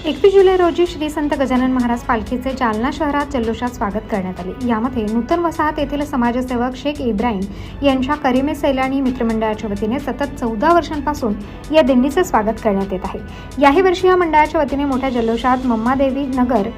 एकवीस जुलै रोजी श्री संत गजानन महाराज पालखीचे जालना शहरात जल्लोषात स्वागत करण्यात आले. यामध्ये नूतन वसाहत येथील समाजसेवक शेख इब्राहिम यांच्या करीमे सैलानी मित्रमंडळाच्या वतीने सतत चौदा वर्षांपासून या दिंडीचे स्वागत करण्यात येत आहे. याही वर्षी या मंडळाच्या वतीने मोठ्या जल्लोषात मम्मादेवी नगर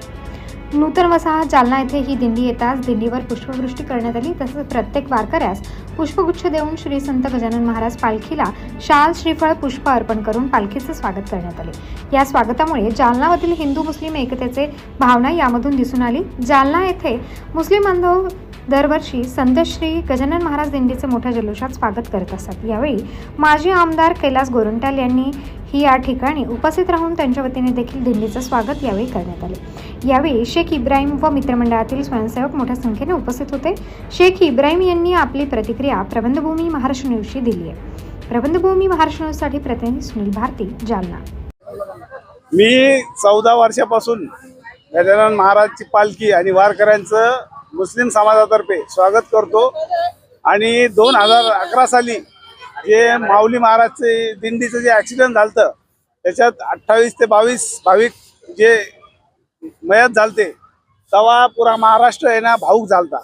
नूतन वसाहत जालना येथे ही दिंडी येताच दिंडीवर पुष्पवृष्टी करण्यात आली. तसंच प्रत्येक वारकऱ्यास पुष्पगुच्छ देऊन श्री संत गजानन महाराज पालखीला शाल श्रीफळ पुष्प अर्पण करून पालखीचे स्वागत करण्यात आले. या स्वागतामुळे जालनामधील हिंदू मुस्लिम एकतेचे भावना यामधून दिसून आली. जालना येथे मुस्लिम बांधव दरवर्षी संतश्री गजानन महाराज दिंडीचे मोठ्या जल्लोषात स्वागत करत असतात. यावेळी माजी आमदार कैलास गोरंट्याल यांनी ही या ठिकाणी उपस्थित राहून त्यांच्या वतीने देखील दिंडीचं स्वागत यावेळी करण्यात आले. यावेळी शेख इब्राहिम व मित्रमंडळातील स्वयंसेवक मोठ्या संख्येने उपस्थित होते. शेख इब्राहिम यांनी आपली प्रतिक्रिया प्रबंधभूमी महाराष्ट्र न्यूजशी दिली आहे. प्रबंधभूमी महाराष्ट्र न्यूजसाठी प्रतिनिधी सुनील भारती जालना. मी चौदा वर्षापासून गजानन महाराजची पालखी आणि वारकऱ्यांचं मुस्लिम समाजातर्फे स्वागत करतो. आणि दोन हजार अकरा साली जे माऊली महाराजचे दिंडीचं जे ॲक्सिडेंट झालं त्याच्यात अठ्ठावीस ते बावीस भाविक जे मयत झालते तेव्हा पुरा महाराष्ट्र आहे ना भाऊक झालता.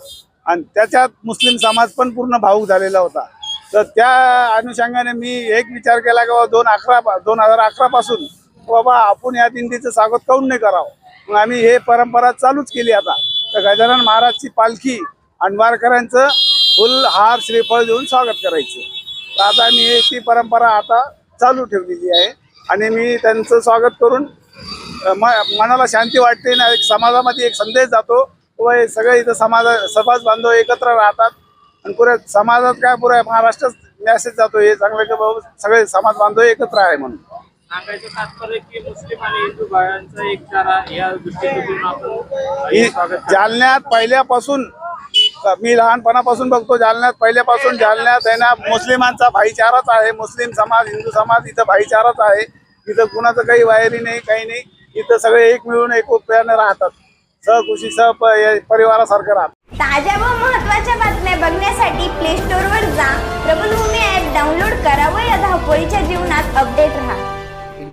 आणि त्याच्यात मुस्लिम समाज पण पूर्ण भाऊक झालेला होता. तर त्या अनुषंगाने मी एक विचार केला की बाबा दोन अकरा दोन हजार अकरापासून बाबा आपण या दिंडीचं स्वागत काऊन नाही करावं? मग आम्ही हे परंपरा चालूच केली आता. तर गजानन महाराजची पालखी आणि फुल हार श्रीफळ देऊन स्वागत करायचं. तर आता मी ती परंपरा आता चालू ठेवलेली आहे आणि मी त्यांचं स्वागत करून म- मनाला शांती वाटते ना एक समाजामध्ये एक संदेश जातो व हे सगळे इथं समाज समाज बांधव एकत्र राहतात. आणि पुऱ्या समाजात काय पुऱ्या महाराष्ट्रात मॅसेज जातो हे चांगलं की बाबा सगळे समाज बांधव एकत्र आहे म्हणून. सांगायचं तात्पर्य की मुस्लिम आणि हिंदू भावांचा एक चारा या दृष्टीकोनातून आपण ही स्वागत. जालन्यात पहिल्यापासून मी लहानपणापासून बघतो जालन्यात पहिल्यापासून जालन्यात आहे ना मुस्लिमांचा भाईचाराच आहे मुस्लिम समाज हिंदू समाज इथं भाईचाराच आहे इथं कुणाचं काही वायरी नाही काही नाही इथं सगळे एक मिळून एकोप्याने राहतात सहकुशी सह परिवारासारखं राहतात ताज्या व महत्त्वाच्या बातम्या बघण्यासाठी प्ले स्टोअरवर जा प्रबलभूमी ॲप डाउनलोड करा व या धावपळीच्या जीवनात अपडेट राहा